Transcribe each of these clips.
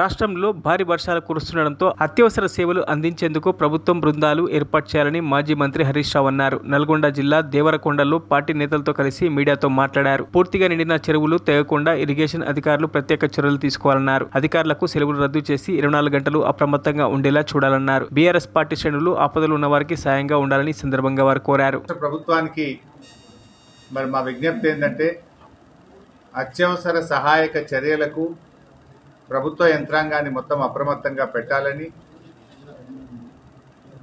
రాష్ట్రంలో భారీ వర్షాలు కురుస్తుండటంతో అత్యవసర సేవలు అందించేందుకు ప్రభుత్వం బృందాలు ఏర్పాటు చేయాలని మాజీ మంత్రి హరీష్ రావు అన్నారు. నల్గొండ జిల్లా దేవరకొండలో పార్టీ నేతలతో కలిసి మీడియాతో మాట్లాడారు. పూర్తిగా నిండిన చెరువులు తెగకుండా ఇరిగేషన్ అధికారులు ప్రత్యేక చర్యలు తీసుకోవాలన్నారు. అధికారులకు సెలవులు రద్దు చేసి ఇరవై నాలుగు గంటలు అప్రమత్తంగా ఉండేలా చూడాలన్నారు. బీఆర్ఎస్ పార్టీ శ్రేణులు ఆపదలు ఉన్న వారికి సాయంగా ఉండాలని సందర్భంగా వారు కోరారు. ప్రభుత్వానికి మరి మా విజ్ఞప్తి ఏంటంటే అత్యవసర సహాయక చర్యలకు ప్రభుత్వ యంత్రాంగాన్ని మొత్తం అప్రమత్తంగా పెట్టాలని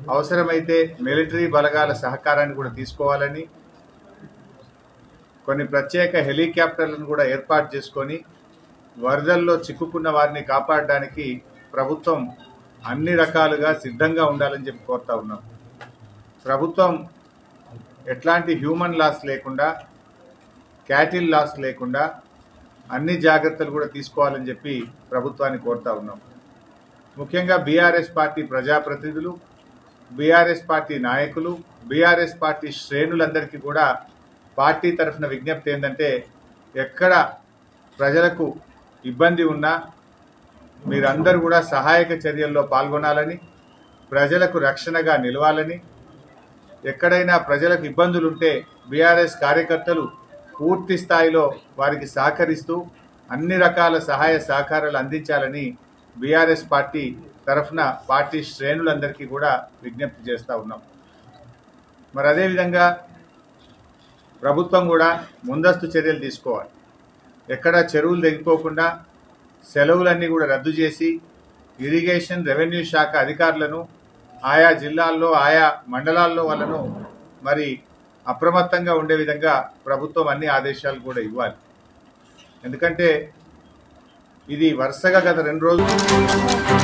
అవసరమైతే మిలిటరీ బలగాల సహకారాన్ని కూడా తీసుకోవాలని కొన్ని ప్రత్యేక హెలికాప్టర్లను కూడా ఏర్పాటు చేసుకొని వరదల్లో చిక్కుకున్న వారిని కాపాడడానికి ప్రభుత్వం అన్ని రకాలుగా సిద్ధంగా ఉండాలని చెప్పి కోరుతా ఉన్నాం. ప్రభుత్వం ఎట్లాంటి హ్యూమన్ లాస్ లేకుండా క్యాటిల్ లాస్ లేకుండా అన్ని జాగ్రత్తలు కూడా తీసుకోవాలని చెప్పి ప్రభుత్వాన్ని కోరుతా ఉన్నాం. ముఖ్యంగా బీఆర్ఎస్ పార్టీ ప్రజాప్రతినిధులు బీఆర్ఎస్ పార్టీ నాయకులు బీఆర్ఎస్ పార్టీ శ్రేణులందరికీ కూడా పార్టీ తరఫున విజ్ఞప్తి ఏంటంటే ఎక్కడ ప్రజలకు ఇబ్బంది ఉన్నా మీరందరూ కూడా సహాయక చర్యల్లో పాల్గొనాలని ప్రజలకు రక్షణగా నిలవాలని ఎక్కడైనా ప్రజలకు ఇబ్బందులు ఉంటే బీఆర్ఎస్ కార్యకర్తలు పూర్తి స్థాయిలో వారికి సహకరిస్తూ అన్ని రకాల సహాయ సహకారాలు అందించాలని బీఆర్ఎస్ పార్టీ తరఫున పార్టీ శ్రేణులందరికీ కూడా విజ్ఞప్తి చేస్తూ ఉన్నాం. మరి అదేవిధంగా ప్రభుత్వం కూడా ముందస్తు చర్యలు తీసుకోవాలి. ఎక్కడ చెరువులు తెగిపోకుండా సెలవులన్నీ కూడా రద్దు చేసి ఇరిగేషన్ రెవెన్యూ శాఖ అధికారులను ఆయా జిల్లాల్లో ఆయా మండలాల్లో వాళ్ళను మరి అప్రమత్తంగా ఉండే విధంగా ప్రభుత్వం అన్ని ఆదేశాలు కూడా ఇవ్వాలి. ఎందుకంటే ఇది వరుసగా గత రెండు రోజులు